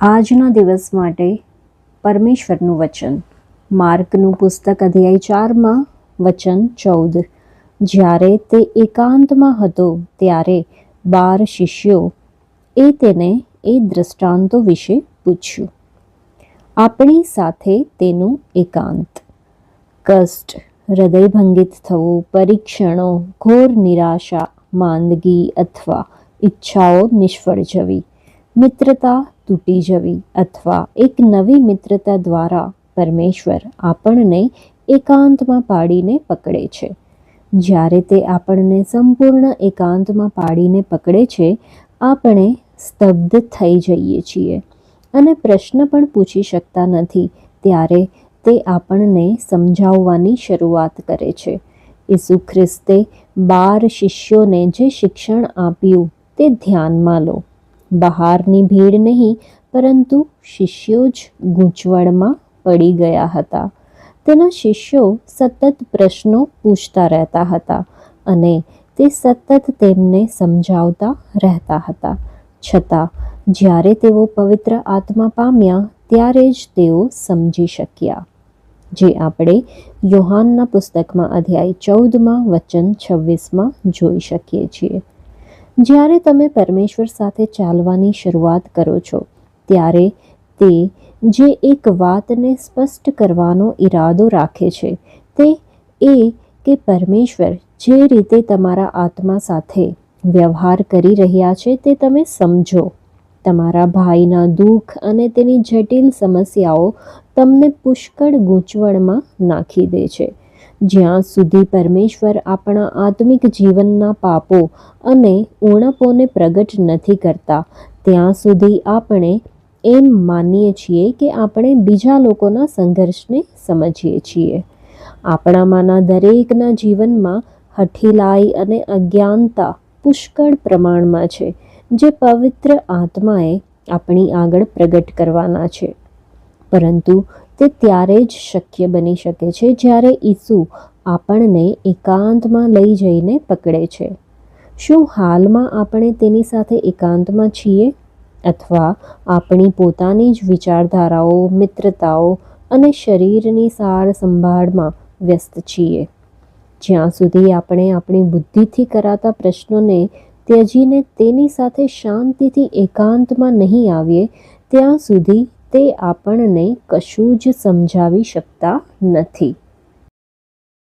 આજના દિવસ માટે પરમેશ્વરનું વચન. માર્કનું પુસ્તક અધ્યાય ચારમાં, વચન ચૌદ. જ્યારે તે એકાંતમાં હતો, ત્યારે બાર શિષ્યો એ તેને એ દૃષ્ટાંતો વિશે પૂછ્યું. આપણી સાથે તેનું એકાંત. કષ્ટ, હૃદયભંગિત થવું, પરીક્ષણો, ઘોર નિરાશા, માંદગી અથવા ઈચ્છાઓ નિષ્ફળ જવી, મિત્રતા તૂટી જવી અથવા એક નવી મિત્રતા દ્વારા પરમેશ્વર આપણને એકાંતમાં પાડીને પકડે છે. જ્યારે તે આપણને સંપૂર્ણ એકાંતમાં પાડીને પકડે છે, આપણે સ્તબ્ધ થઈ જઈએ છીએ અને પ્રશ્ન પણ પૂછી શકતા નથી ત્યારે તે આપણને સમજાવવાની શરૂઆત કરે છે. ઈસુ ખ્રિસ્તે બાર શિષ્યોને જે શિક્ષણ આપ્યું તે ધ્યાનમાં લો. બહારની ભીડ નહીં, પરંતુ શિષ્યો જ ગૂંચવણમાં પડી ગયા હતા. તેના શિષ્યો સતત પ્રશ્નો પૂછતા રહેતા હતા અને તે સતત તેમને સમજાવતા રહેતા હતા. છતાં, જ્યારે તેઓ પવિત્ર આત્મા પામ્યા, ત્યારે જ તેઓ સમજી શક્યા. જે આપણે યોહાનના પુસ્તકમાં અધ્યાય ચૌદમાં વચન છવ્વીસમાં જોઈ શકીએ છીએ. જ્યારે તમે પરમેશ્વર સાથે ચાલવાની શરૂઆત કરો છો, ત્યારે તે જે એક વાતને સ્પષ્ટ કરવાનો ઈરાદો રાખે છે, તે એ કે પરમેશ્વર જે રીતે તમારા આત્મા સાથે વ્યવહાર કરી રહ્યા છે, તે તમે સમજો. તમારા ભાઈના દુઃખ અને તેની જટિલ સમસ્યાઓ તમને પુષ્કળ ગૂંચવણમાં નાખી દે છે. જ્યાં સુધી પરમેશ્વર આપણા આત્મિક જીવનના પાપો અને ઉણપોને પ્રગટ નથી કરતા, ત્યાં સુધી આપણે એમ માનીએ છીએ કે આપણે બીજા લોકોના સંઘર્ષને સમજીએ છીએ. આપણામાંના દરેકના જીવનમાં હઠીલાઈ અને અજ્ઞાનતા પુષ્કળ પ્રમાણમાં છે, જે પવિત્ર આત્માએ આપણી આગળ પ્રગટ કરવાના છે. પરંતુ તે ત્યારે જ શક્ય બની શકે છે જ્યારે ઈસુ આપણને એકાંતમાં લઈ જઈને પકડે છે. શું હાલમાં આપણે તેની સાથે એકાંતમાં છીએ? અથવા આપણી પોતાની જ વિચારધારાઓ, મિત્રતાઓ અને શરીરની સાર સંભાળમાં વ્યસ્ત છીએ? જ્યાં સુધી આપણે આપણી બુદ્ધિથી કરાતા પ્રશ્નોને ત્યજીને તેની સાથે શાંતિથી એકાંતમાં નહીં આવીએ, ત્યાં સુધી તે આપણને કશું જ સમજાવી શકતા નથી.